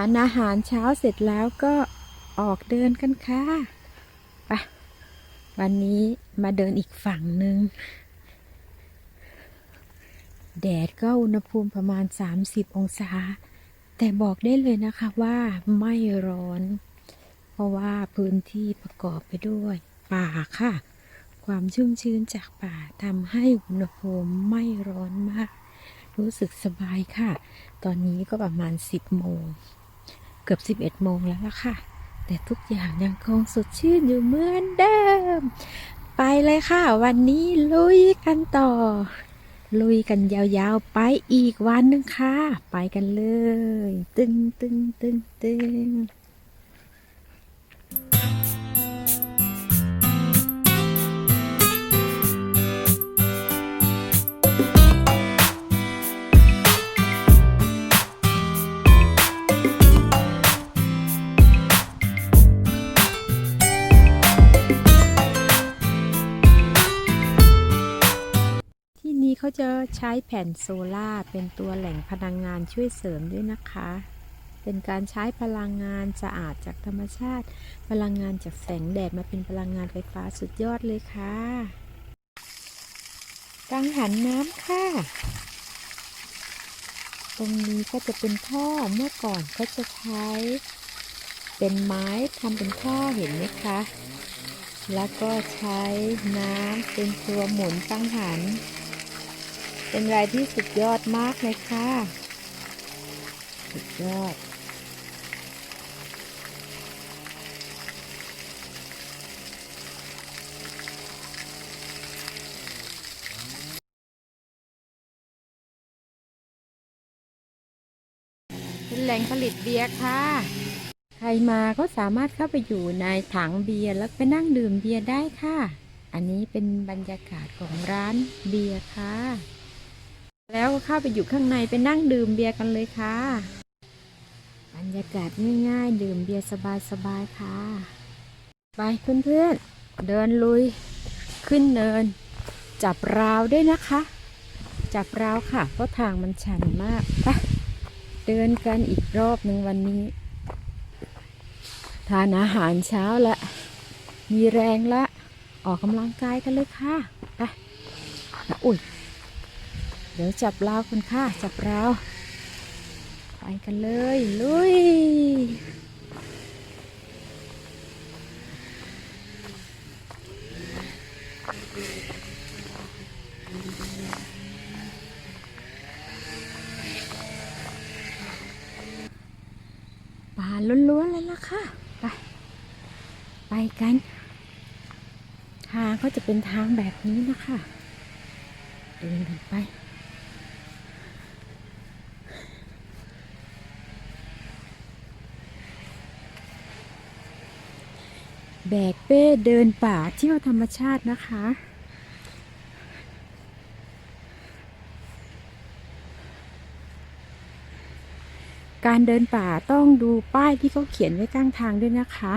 านอาหารเช้าเสร็จแล้วก็ออกเดินกันค่ะไปวันนี้มาเดินอีกฝั่งหนึ่ง แดดก็อุณหภูมิประมาณ 30 องศา แต่บอกได้เลยนะคะว่าไม่ร้อน เพราะว่าพื้นที่ประกอบไปด้วย ป่าค่ะ ความชุ่มชื้นจากป่าทำให้อุณหภูมิไม่ร้อนมาก รู้สึกสบายค่ะ ตอนนี้ก็ประมาณ 10โมง กือบ 11 โมงแล้วล่ะค่ะ แต่ทุกอย่างยังคงสดชื่นอยู่เหมือนเดิม ไปเลยค่ะ วันนี้ลุยกันต่อ ลุยกันยาวๆ ไปอีกวันหนึ่งค่ะ ไปกันเลย ตึงตึงตึงตึง จะใช้แผ่นโซล่าเป็นตัวแหล่งพลังงานช่วยเสริมด้วยนะคะ เป็นการใช้พลังงานสะอาดจากธรรมชาติ พลังงานจากแสงแดดมาเป็นพลังงานไฟฟ้าสุดยอดเลยค่ะกังหันน้ำค่ะ ตรงนี้ก็จะเป็นท่อเมื่อก่อนก็จะใช้ เป็นไม้ทำเป็นท่อเห็นไหมคะ แล้วก็ใช้น้ำเป็นตัวหมุนตั้งหัน เป็นอะไรที่สุดยอดมากเลยค่ะ สุดยอด เป็นแหล่งผลิตเบียร์ค่ะ ใครมาก็สามารถเข้าไปอยู่ในถังเบียร์แล้วไปนั่งดื่มเบียร์ได้ค่ะ อันนี้เป็นบรรยากาศของร้านเบียร์ค่ะ แล้วก็เข้าไปอยู่ข้างในไปนั่งดื่มเบียร์กันเลยค่ะ บรรยากาศง่ายๆ ดื่มเบียร์สบายๆค่ะ ไปเพื่อนๆ เดินลุย ขึ้นเนิน จับราวด้วยนะคะ จับราวค่ะ เพราะทางมันชันมากไปเดินกันอีกรอบหนึ่งวันนี้ ทานอาหารเช้าละ มีแรงละ ออกกำลังกายกันเลยค่ะไปอุ้ย เดี๋ยวจับราวกันค่ะจับราวไปกันเลยลุยป่าล้วนๆเลยล่ะค่ะ ไป ไปกัน ทางก็จะเป็นทางแบบนี้นะคะ เดินกันไป แบกเป้เดินป่าเที่ยวธรรมชาตินะคะ การเดินป่าต้องดูป้ายที่เขาเขียนไว้ข้างทางด้วยนะคะ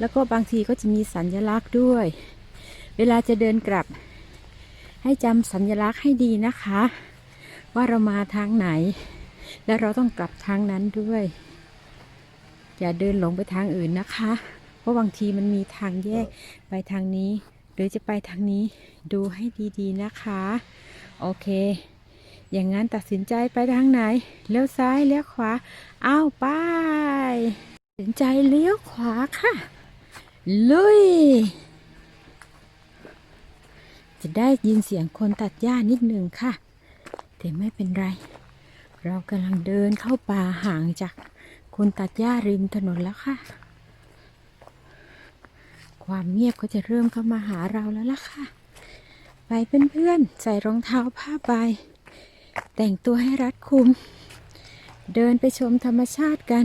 แล้วก็บางทีก็จะมีสัญลักษณ์ด้วย เวลาจะเดินกลับ ให้จำสัญลักษณ์ให้ดีนะคะ ว่าเรามาทางไหน และเราต้องกลับทางนั้นด้วย อย่าเดินหลงไปทางอื่นนะคะ เพราะบางทีมันมีทางแยกไปทางนี้ หรือจะไปทางนี้ดูให้ดีๆนะคะ โอเค อย่างนั้นตัดสินใจไปทางไหน เลี้ยวซ้ายเลี้ยวขวาอ้าวไปตัดสินใจเลี้ยวขวาค่ะ ลุย จะได้ยินเสียงคนตัดหญ้านิดหนึ่งค่ะ แต่ไม่เป็นไร เรากำลังเดินเข้าป่าห่างจากคนตัดหญ้าริมถนนแล้วค่ะ ความเงียบก็จะเริ่มเข้ามาหาเราแล้วล่ะค่ะ ไปเพื่อนๆ ใส่รองเท้าผ้าใบ แต่งตัวให้รัดคุม เดินไปชมธรรมชาติกัน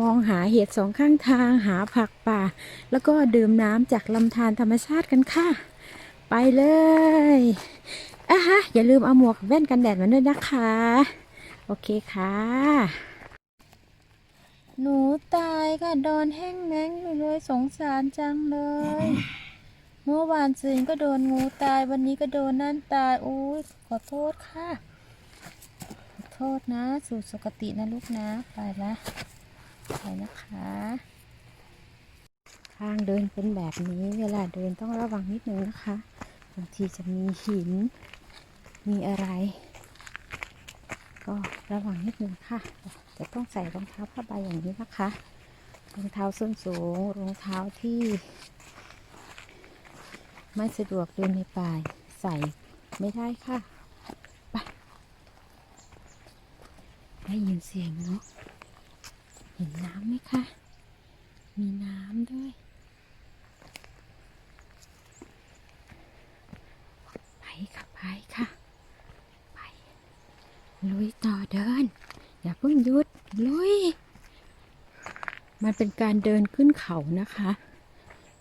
มองหาเห็ดสองข้างทาง หาผักป่า แล้วก็ดื่มน้ำจากลำธารธรรมชาติกันค่ะ ไปเลยอะฮะ อย่าลืมเอาหมวกแว่นกันแดดมาด้วยนะคะ โอเคค่ะ หนูตายค่ะโดนแห้งแม้งอยู่เลยสงสารจังเลย เมื่อวานซืนก็โดนงูตายวันนี้ก็โดนนั่นตายโอ้ยขอโทษค่ะ ขอโทษนะ สู่สุคตินะลูกนะไปละไปนะคะ ทางเดินเป็นแบบนี้เวลาเดินต้องระวังนิดนึงนะคะบางทีจะมีหิน มีอะไร ก็ระวังนิดนึงค่ะจะต้องใส่รองเท้าผ้าใบอย่างนี้นะคะ รองเท้าส้นสูง รองเท้าที่ ไม่สะดวกเดินในป่าใส่ไม่ได้ค่ะไปได้ยินเสียงเนาะเห็นน้ำไหมคะ มีน้ำด้วยไปค่ะไปค่ะ ไปลุยต่อเดิน อย่าเพิ่งยุดลุย มันเป็นการเดินขึ้นเขานะคะ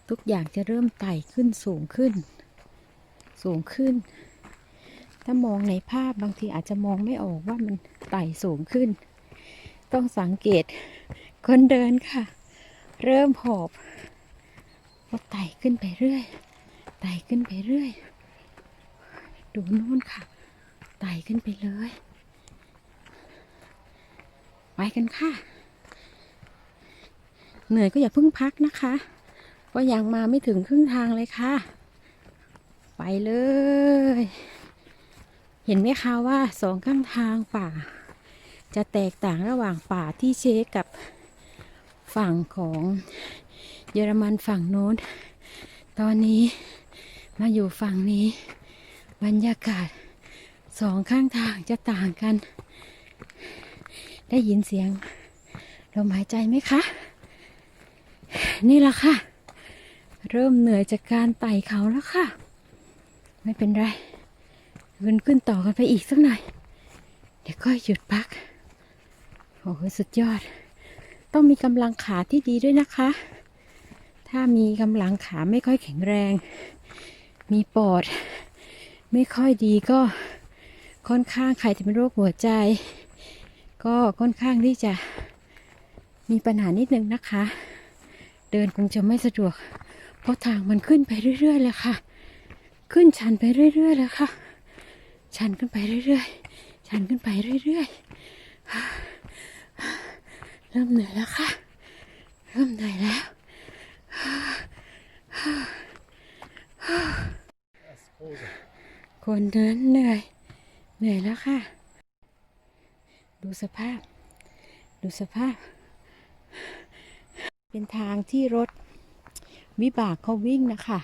ทุกอย่างจะเริ่มไต่ขึ้นสูงขึ้น สูงขึ้น ถ้ามองในภาพบางทีอาจจะมองไม่ออกว่ามันไต่สูงขึ้น ต้องสังเกตคนเดินค่ะ เริ่มหอบก็ไต่ขึ้นไปเรื่อยไต่ขึ้นไปเรื่อย ดูนู่นค่ะ ไต่ขึ้นไปเลย ไปกันค่ะ เหนื่อยก็อย่าเพิ่งพักนะคะเพราะยังมาไม่ถึงครึ่งทางเลยค่ะ ไปเลย เห็นไหมคะว่าสองข้างทางป่า จะแตกต่างระหว่างป่าที่เชคกับฝั่งของเยอรมันฝั่งโน้น ตอนนี้มาอยู่ฝั่งนี้ บรรยากาศสองข้างทางจะต่างกัน ได้ยินเสียงลมหายใจไหมคะ นี่แหละค่ะ เริ่มเหนื่อยจากการไต่เขาแล้วค่ะ ไม่เป็นไรเดินขึ้นต่อกันไปอีกสักหน่อย เดี๋ยวก็หยุดพัก โอ้โหสุดยอด ต้องมีกำลังขาที่ดีด้วยนะคะ ถ้ามีกำลังขาไม่ค่อยแข็งแรง มีปอด ไม่ค่อยดีก็ค่อนข้างใครที่เป็นโรคหัวใจ ก็ค่อนข้างที่จะมีปัญหานิดนึงนะคะ เดินคงจะไม่สะดวก เพราะทางมันขึ้นไปเรื่อยๆเลยค่ะ ขึ้นชันไปเรื่อยๆเลยค่ะ ชันขึ้นไปเรื่อยๆ ชันขึ้นไปเรื่อยๆ เริ่มเหนื่อยแล้วค่ะ เริ่มเหนื่อยแล้วคนเดินเหนื่อย เหนื่อยแล้วค่ะ ดูสภาพ ดูสภาพ เป็นทางที่รถวิบากเขาวิ่งนะคะ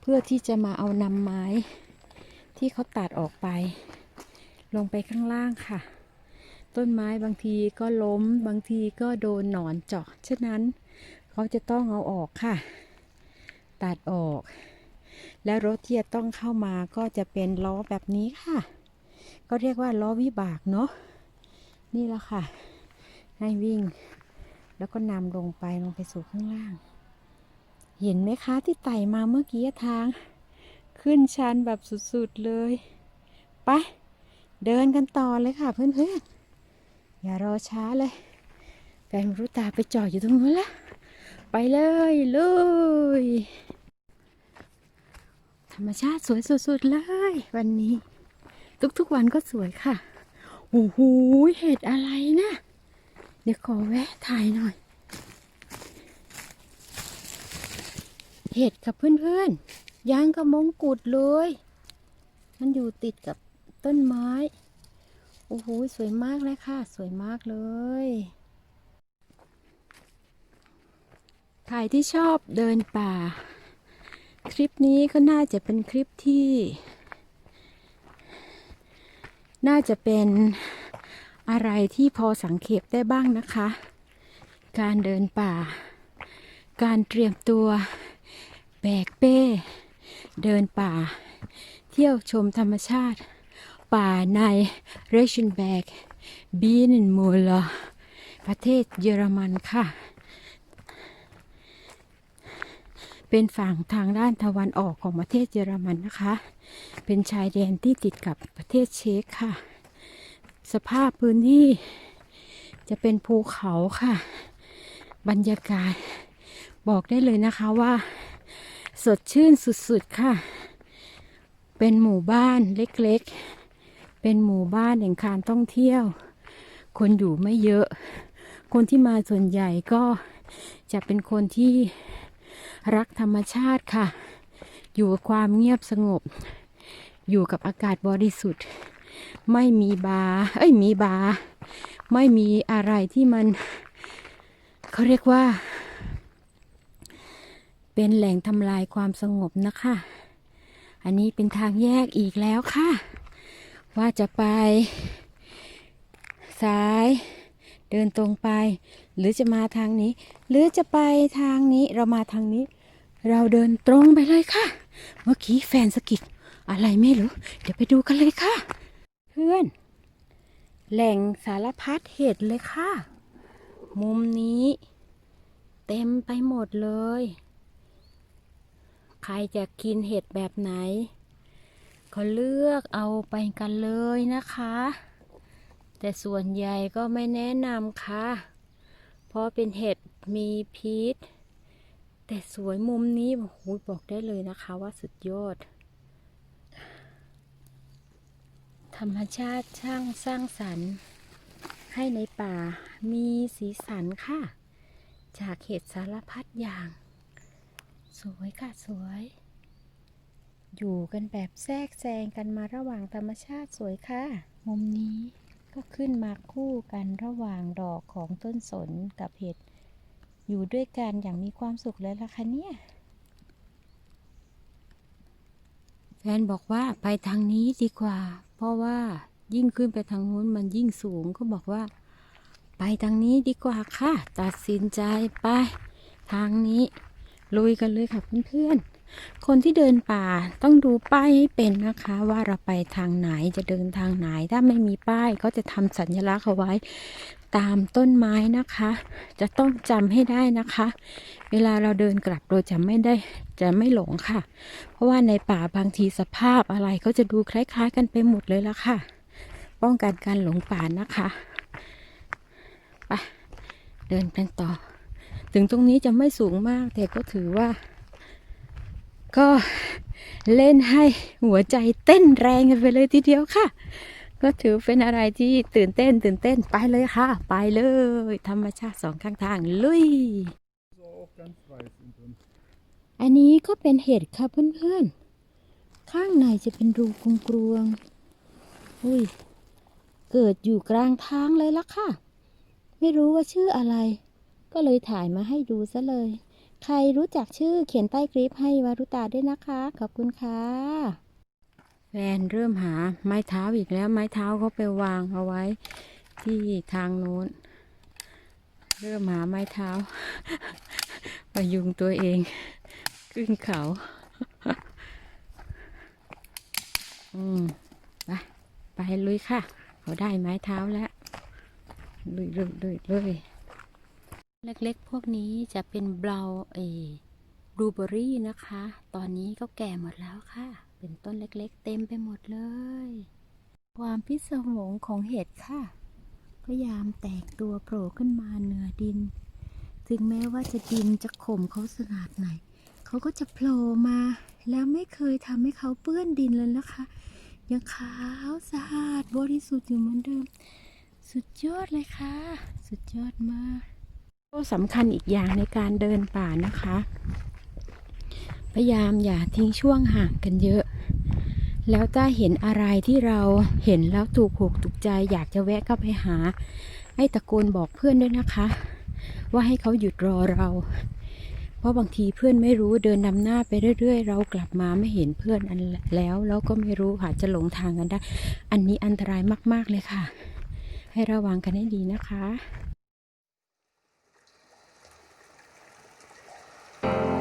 เพื่อที่จะมาเอานำไม้ ที่เขาตัดออกไป ลงไปข้างล่างค่ะ ต้นไม้บางทีก็ล้มบางทีก็โดนหนอนเจาะฉะนั้นเขาจะต้องเอาออกค่ะ ตัดออก และรถที่จะต้องเข้ามาก็จะเป็นล้อแบบนี้ค่ะ ก็เรียกว่าล้อวิบากเนาะ นี่แหละค่ะ ให้วิ่ง แล้วก็นำลงไปลงไปสู่ข้างล่าง เห็นไหมคะที่ไต่มาเมื่อกี้ทาง ขึ้นชันแบบสุดๆเลย ไป เดินกันต่อเลยค่ะเพื่อนๆ อย่ารอช้าเลยแฟนมรุตาไปจอดอยู่ตรงนู้นละไปเลยเลยธรรมชาติสวยสุดๆเลย วันนี้ ทุกๆวันก็สวยค่ะ โอ้โหเห็ดอะไรนะ เดี๋ยวขอแวะถ่ายหน่อย เห็ดกับเพื่อนๆย่างกับมงกุฎเลย มันอยู่ติดกับต้นไม้ โอ้โหสวยมากเลยค่ะ สวยมากเลยใครที่ชอบเดินป่า คลิปนี้ก็น่าจะเป็นคลิปที่ น่าจะเป็นอะไรที่พอสังเกตได้บ้างนะคะ การเดินป่า การเตรียมตัวแบกเป้ เดินป่า เที่ยวชมธรรมชาติ ป่าในเรชันแบกบีนนมูลประเทศเยอรมันค่ะ เป็นฝั่งทางด้านตะวันออกของประเทศเยอรมันนะคะ เป็นชายแดนที่ติดกับประเทศเช็กค่ะ สภาพพื้นที่จะเป็นภูเขาค่ะ บรรยากาศบอกได้เลยนะคะว่า สดชื่นสุดๆค่ะ เป็นหมู่บ้านเล็กๆ เป็นหมู่บ้านแห่งการท่องเที่ยว คนอยู่ไม่เยอะ คนที่มาส่วนใหญ่ก็จะเป็นคนที่ รักธรรมชาติค่ะ อยู่กับความเงียบสงบ อยู่กับอากาศบริสุทธิ์ ไม่มีบาเอ้ยมีบา ไม่มีอะไรที่มัน เขาเรียกว่า เป็นแหล่งทำลายความสงบนะคะ อันนี้เป็นทางแยกอีกแล้วค่ะ ว่าจะไป ซ้าย เดินตรงไป หรือจะมาทางนี้ หรือจะไปทางนี้เรามาทางนี้ เราเดินตรงไปเลยค่ะ เมื่อกี้แฟนสะกิดอะไรไม่รู้ เดี๋ยวไปดูกันเลยค่ะ เพื่อน แหล่งสารพัดเห็ดเลยค่ะ มุมนี้ เต็มไปหมดเลย ใครจะกินเห็ดแบบไหนก็เลือกเอาไปกันเลยนะคะ แต่ส่วนใหญ่ก็ไม่แนะนำค่ะ เพราะเป็นเห็ดมีพิษ แต่สวยมุมนี้โอ้โหบอกได้เลยนะคะว่าสุดยอด ธรรมชาติช่างสร้างสรรค์ ให้ในป่ามีสีสันค่ะ จากเห็ดสารพัดอย่าง สวยค่ะสวย อยู่กันแบบแทรกแซงกันมาระหว่างธรรมชาติสวยค่ะ มุมนี้ ก็ขึ้นมาคู่กันระหว่างดอกของต้นสนกับเห็ด อยู่ด้วยกันอย่างมีความสุขเลยล่ะคะเนี่ย แฟนบอกว่าไปทางนี้ดีกว่า เพราะว่ายิ่งขึ้นไปทางนู้นมันยิ่งสูงก็บอกว่า ไปทางนี้ดีกว่าค่ะ ตัดสินใจไป ทางนี้ ลุยกันเลยค่ะเพื่อนๆ คนที่เดินป่าต้องดูป้ายให้เป็นนะคะ ว่าเราไปทางไหนจะเดินทางไหน ถ้าไม่มีป้ายก็จะทำสัญลักษณ์เอาไว้ตามต้นไม้นะคะ จะต้องจำให้ได้นะคะ เวลาเราเดินกลับเราจะไม่ได้จะไม่หลงค่ะ เพราะว่าในป่าบางทีสภาพอะไรก็จะดูคล้าย ๆ กันไปหมดเลยละค่ะ ป้องกันการหลงป่านะคะไปเดินกันต่อ ถึงตรงนี้จะไม่สูงมากแต่ก็ถือว่า ก็เล่นให้หัวใจเต้นแรงกันไปเลยทีเดียวค่ะ ก็ถือเป็นอะไรที่ตื่นเต้น ตื่นเต้นไปเลยค่ะ ไปเลย ธรรมชาติสองข้างทางลุย อันนี้ก็เป็นเห็ดค่ะเพื่อนๆ ข้างในจะเป็นรูกรวงๆอุ้ย เกิดอยู่กลางทางเลยละค่ะ ไม่รู้ว่าชื่ออะไร ก็เลยถ่ายมาให้ดูซะเลย ใครรู้จักชื่อเขียนใต้คลิปให้วารุตาด้วยนะคะ ขอบคุณค่ะแฟนเริ่มหาไม้เท้าอีกแล้วไม้เท้าเขาไปวางเอาไว้ที่ทางโน้น เริ่มหาไม้เท้าปยุงตัวเอง ขึ้นเขา อืมไปไปลุยค่ะ เขาได้ไม้เท้าแล้ว ลุยลุยลุยลุย เล็กๆ พวกนี้จะเป็นเบลาเอบลูเบอรี่นะคะ ตอนนี้ก็แก่หมดแล้วค่ะ เป็นต้นเล็กๆ เต็มไปหมดเลย ความพิศวงของเห็ดค่ะพยายามแตกตัวโผล่ขึ้นมาเหนือดิน ถึงแม้ว่าจะดินจะข่มเขาสงาดไหน เขาก็จะโผล่มา แล้วไม่เคยทำให้เขาเปื้อนดินเลยนะคะ ยังขาวสะอาดบริสุทธิ์อยู่เหมือนเดิม สุดยอดเลยค่ะ สุดยอดมาก ก็สำคัญอีกอย่างในการเดินป่านะคะ พยายามอย่าทิ้งช่วงห่างกันเยอะ แล้วถ้าเห็นอะไรที่เราเห็นแล้วถูกหูกถูกใจ อยากจะแวะเข้าไปหา ให้ตะโกนบอกเพื่อนด้วยนะคะ ว่าให้เขาหยุดรอเรา เพราะบางทีเพื่อนไม่รู้เดินนำหน้าไปเรื่อย ๆ เรากลับมาไม่เห็นเพื่อนอันแล้วแล้วก็ไม่รู้ค่ะจะหลงทางกันได้ อันนี้อันตรายมากๆเลยค่ะ ให้ระวังกันให้ดีนะคะ เ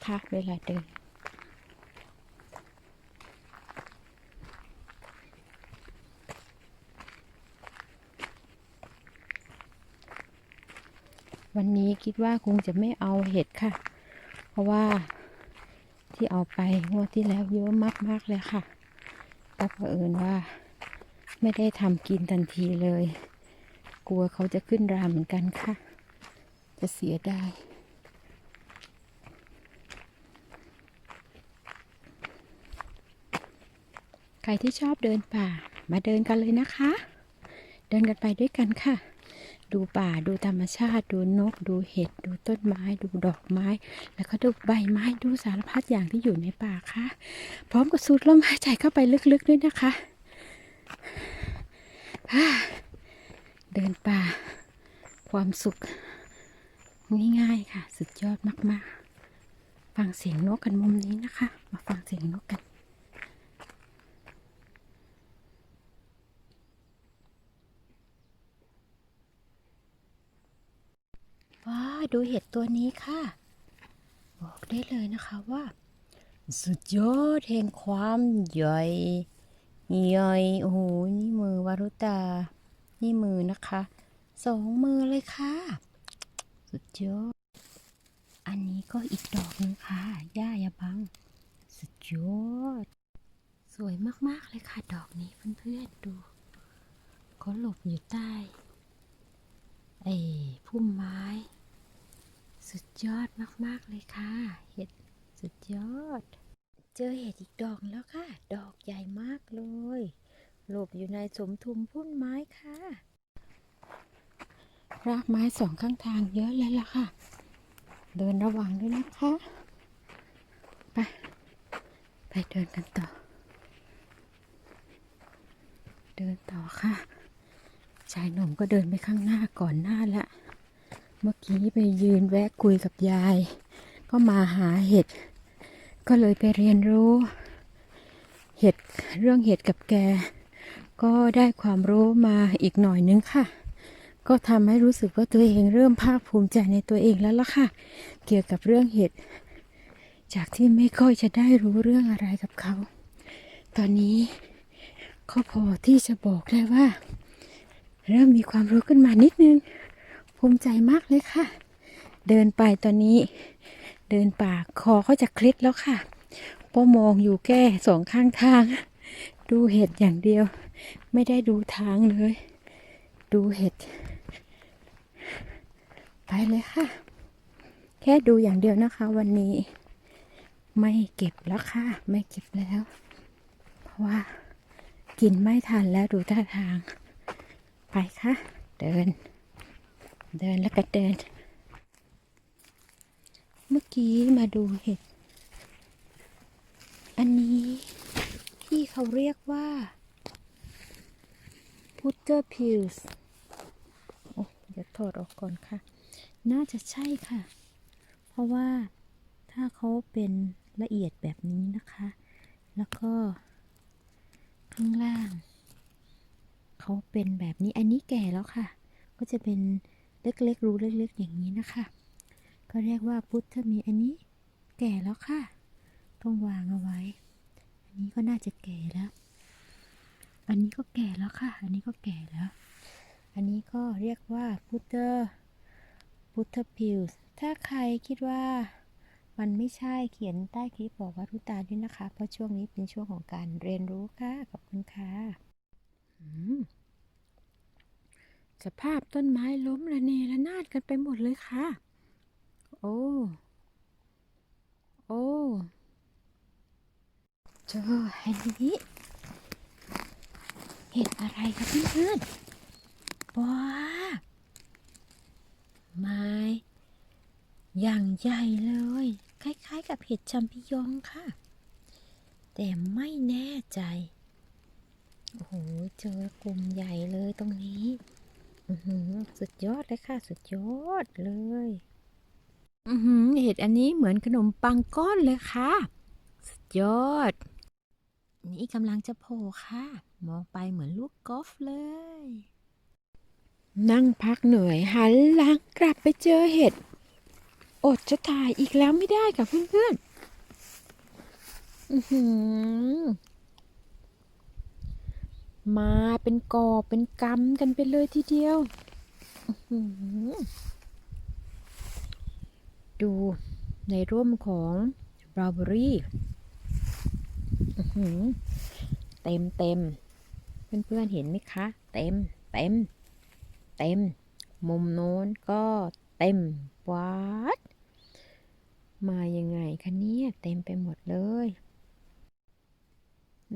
นะคะ เวลาเดินวันนี้คิดว่าคงจะไม่เอาเห็ดค่ะ เพราะว่าที่เอาไปงวดที่แล้วเยอะมากๆเลยค่ะแต่เผอิญว่าไม่ได้ทำกินทันทีเลย กลัวเขาจะขึ้นราเหมือนกันค่ะ จะเสียได้ ใครที่ชอบเดินป่า มาเดินกันเลยนะคะ เดินกันไปด้วยกันค่ะ ดูป่าดูธรรมชาติ ดูนก ดูเห็ด ดูต้นไม้ ดูดอกไม้ แล้วก็ดูใบไม้ดูสารพัดอย่างที่อยู่ในป่าค่ะ พร้อมกับสูดลมหายใจเข้าไปลึกๆด้วยนะคะเดินป่า ความสุข ง่ายๆค่ะ สุดยอดมากๆ ฟังเสียงนกกันมุมนี้นะคะ มาฟังเสียงนกกัน ว้า ดูเห็ดตัวนี้ค่ะ บอกได้เลยนะคะว่า สุดยอดแห่งความใหญ่ใหญ่โอ้โหนี่มือวารุตา นี่มือนะคะสองมือเลยค่ะ สุดยอด อันนี้ก็อีกดอกหนึงค่ะย่ายาบัง สุดยอด สวยมากๆเลยค่ะ ดอกนี้เพื่อนๆดูเขาหลบอยู่ใต้ไอ้พุ่มไม้ สุดยอดมาก ๆ เลยค่ะ เห็ดสุดยอด เจอเห็ดอีกดอกแล้วค่ะ ดอกใหญ่มากเลยหลบอยู่ในสมทุมพุ่มไม้ค่ะ รากไม้สองข้างทางเยอะแล้วล่ะค่ะ เดินระวังด้วยนะคะ ไป ไปเดินกันต่อ เดินต่อค่ะ ชายหนุ่มก็เดินไปข้างหน้าก่อนหน้าละ เมื่อกี้ไปยืนแวะคุยกับยาย ก็มาหาเห็ด ก็เลยไปเรียนรู้ เห็ดเรื่องเห็ดกับแก ก็ได้ความรู้มาอีกหน่อยนึงค่ะ ก็ทำให้รู้สึกว่าตัวเองเริ่มภาคภูมิใจในตัวเองแล้วล่ะค่ะ เกี่ยวกับเรื่องเห็ด จากที่ไม่ค่อยจะได้รู้เรื่องอะไรกับเขา ตอนนี้ก็พอที่จะบอกได้ว่า เริ่มมีความรู้ขึ้นมานิดนึง ภูมิใจมากเลยค่ะ เดินไปตอนนี้ เดินป่าคอก็จะเคล็ดแล้วค่ะเพราะมองอยู่แค่สองข้างทาง ดูเห็ดอย่างเดียว ไม่ได้ดูทางเลย ดูเห็ด ไปเลยค่ะ แค่ดูอย่างเดียวนะคะ วันนี้ ไม่เก็บแล้วค่ะ ไม่เก็บแล้ว เพราะว่ากินไม่ทันแล้วดูท่าทาง ไปค่ะ เดิน เดินแล้วก็เดิน เมื่อกี้มาดูเห็ด อันนี้ที่เขาเรียกว่า Putter Pills โอ้เดี๋ยวถอดออกก่อนค่ะ น่าจะใช่ค่ะ เพราะว่าถ้าเขาเป็นละเอียดแบบนี้นะคะ แล้วก็ข้างล่าง เขาเป็นแบบนี้ อันนี้แก่แล้วค่ะ ก็จะเป็น เล็กๆรูเล็กๆอย่างนี้นะคะ ก็เรียกว่าพุทธมีอันนี้แก่แล้วค่ะ ต้องวางเอาไว้ อันนี้ก็น่าจะแก่แล้ว อันนี้ก็แก่แล้วค่ะ อันนี้ก็แก่แล้ว อันนี้ก็เรียกว่าพุทธพุทธพิวส์ถ้าใครคิดว่ามันไม่ใช่เขียนใต้คลิปบอกว่าทุตาด้วยนะคะ เพราะช่วงนี้เป็นช่วงของการเรียนรู้ค่ะ ขอบคุณค่ะอืม สภาพต้นไม้ล้มระเนระนาดกันไปหมดเลยค่ะ โอ้ โอ้เจอเห็นนี้เห็ดอะไรครับเพื่อนๆว้าไม้อย่างใหญ่เลย คล้ายๆ กับเห็ดชัมปิยองค่ะ แต่ไม่แน่ใจ โอ้โห เจอกลุ่มใหญ่เลยตรงนี้ สุดยอดเลยค่ะ สุดยอดเลยอือหือเห็ดอันนี้เหมือนขนมปังก้อนเลยค่ะ สุดยอด นี่กำลังจะโผล่ค่ะ มองไปเหมือนลูกกอล์ฟเลย นั่งพักเหนื่อยหันหลังกลับไปเจอเห็ด อดจะถ่ายอีกแล้วไม่ได้กับเพื่อนๆอื้อหือ มาเป็นกอบเป็นกำกันไปเลยทีเดียว ดูในร่มของบราเบอรี่เต็มเต็มเพื่อนเพื่อนๆเห็นไหมคะ เต็มเต็มเต็ม มุมโน้นก็เต็มวัดมายังไงคะเนี่ย เต็มไปหมดเลย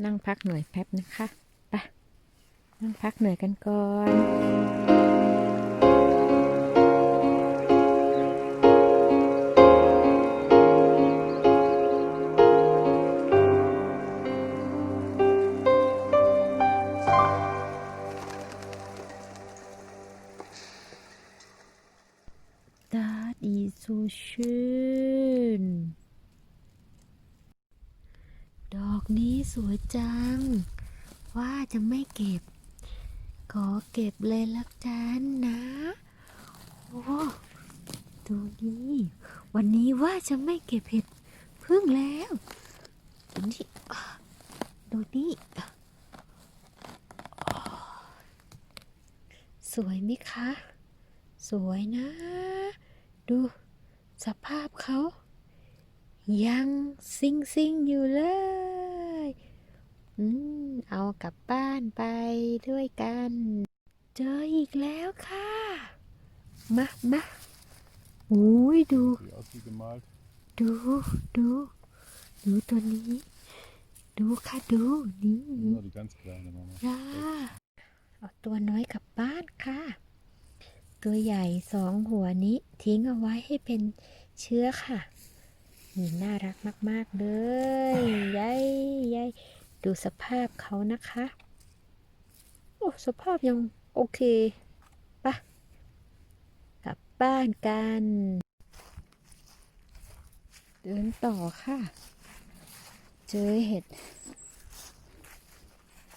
นั่งพักหน่อยแป๊บนะคะ พักเหนื่อยกันก่อน Das ist so schön ดอกนี้สวยจัง ว่าจะไม่เก็บ ขอเก็บเลยละกันนะ โอ้ดูนี่วันนี้ว่าจะไม่เก็บเห็ดพึ่งแล้วดูนี่ดูนี่สวยไหมคะ สวยนะ ดูสภาพเขา ยังซิงซิงอยู่เลย อืม เอากลับบ้านไปด้วยกัน เจออีกแล้วค่ะ มามาอุ้ยดู Die aus wie gemalt. ดูดูดูตัวนี้ ดูค่ะดูนี่ Das sind nur die ganz kleine Mama. จ้าเอาตัวน้อยกลับบ้านค่ะ ตัวใหญ่สองหัวนี้ทิ้งเอาไว้ให้เป็นเชื้อค่ะนี่น่ารักมาก ๆ เลยยายยาย ดูสภาพเขานะคะ โอ้สภาพยังโอเคปะกลับบ้านกัน เดินต่อค่ะ เจอเห็ด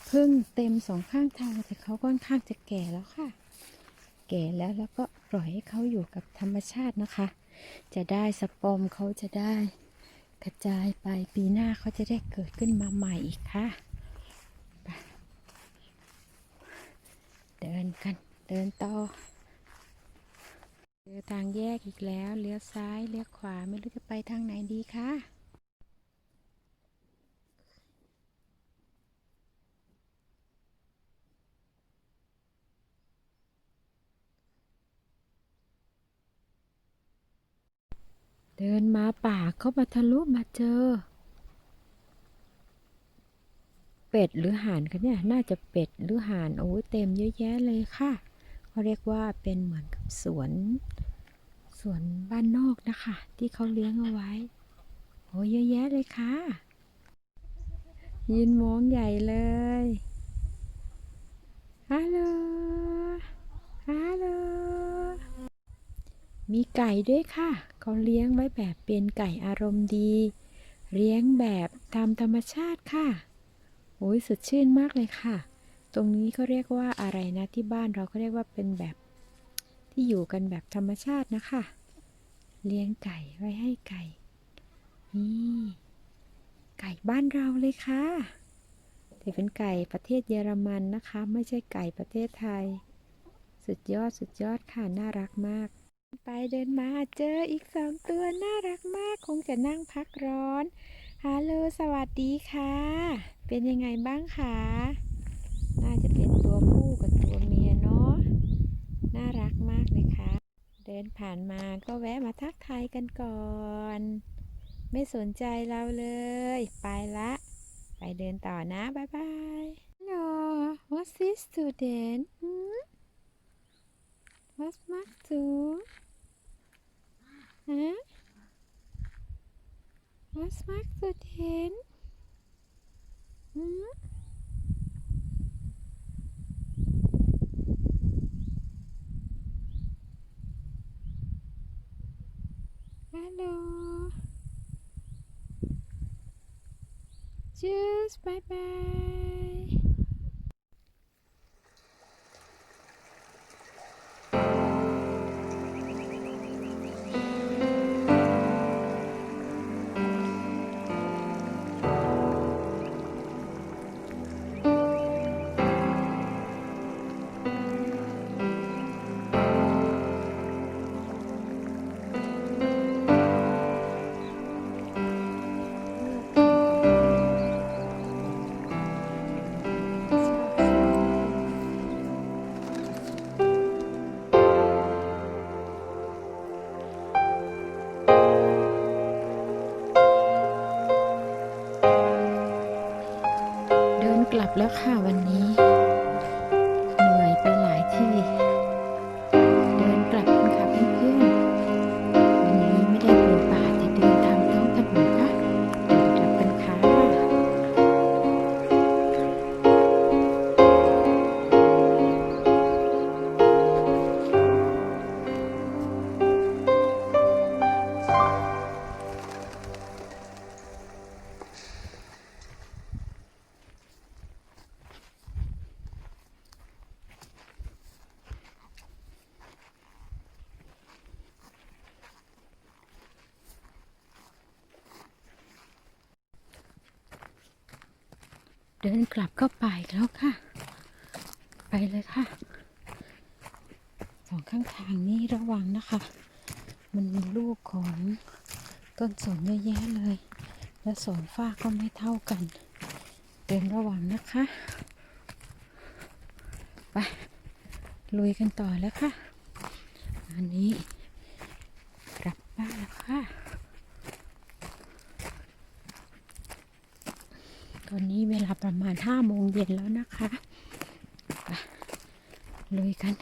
พึ่งเต็มสองข้างทางแต่เขาค่อนข้างจะแก่แล้วค่ะ แก่แล้วแล้วก็ปล่อยให้เขาอยู่กับธรรมชาตินะคะ จะได้สปอมเขาจะได้ กระจายไปปีหน้าเขาจะได้เกิดขึ้นมาใหม่อีกค่ะไปเดินกัน เดินต่อเจอทางแยกอีกแล้ว เลี้ยวซ้าย เลี้ยวขวา ไม่รู้จะไปทางไหนดีคะ เดินมาป่าเขามาทะลุมาเจอ เป็ดหรือห่านคะเนี่ย น่าจะเป็ดหรือห่านโอ้ยเต็มเยอะแยะเลยค่ะเขาเรียกว่าเป็นเหมือนกับสวนสวนบ้านนอกนะคะ ที่เขาเลี้ยงเอาไว้ โอ้ยเยอะแยะเลยค่ะยืนมองใหญ่เลยฮัลโหลฮัลโหล มีไก่ด้วยค่ะ เขาเลี้ยงไว้แบบเป็นไก่อารมณ์ดี เลี้ยงแบบตามธรรมชาติค่ะโอ้ยสดชื่นมากเลยค่ะ ตรงนี้เขาเรียกว่าอะไรนะที่บ้านเราก็เรียกว่าเป็นแบบที่อยู่กันแบบธรรมชาตินะคะ เลี้ยงไก่ไว้ให้ไก่ นี่ไก่บ้านเราเลยค่ะแต่เป็นไก่ประเทศเยอรมันนะคะ ไม่ใช่ไก่ประเทศไทย สุดยอดสุดยอดค่ะ น่ารักมาก ไปเดินมาเจออีกสองตัวน่ารักมากคงจะนั่งพักร้อนฮัลโหลสวัสดีค่ะ เป็นยังไงบ้างคะน่าจะเป็นตัวผู้กับตัวเมียเนาะน่ารักมากเลยค่ะ เดินผ่านมาก็แวะมาทักทายกันก่อน ไม่สนใจเราเลย ไปละ ไปเดินต่อนะ บ๊ายบาย Hello what's this student hmm? What's Mark do? magst du den? Hm? Bye bye. แล้วค่ะวันนี้ เดินกลับเข้าป่าอีกแล้วค่ะ ไปเลยค่ะ สองข้างทางนี้ระวังนะคะ มันมีลูกของต้นสนเยอะแยะเลย และสนฝ้าก็ไม่เท่ากัน เดินระวังนะคะ ไปลุยกันต่อแล้วค่ะ อันนี้กลับบ้านแล้วค่ะ ตอนนี้เวลา ประมาณห้าโมงเย็นแล้วนะคะเลุยกัน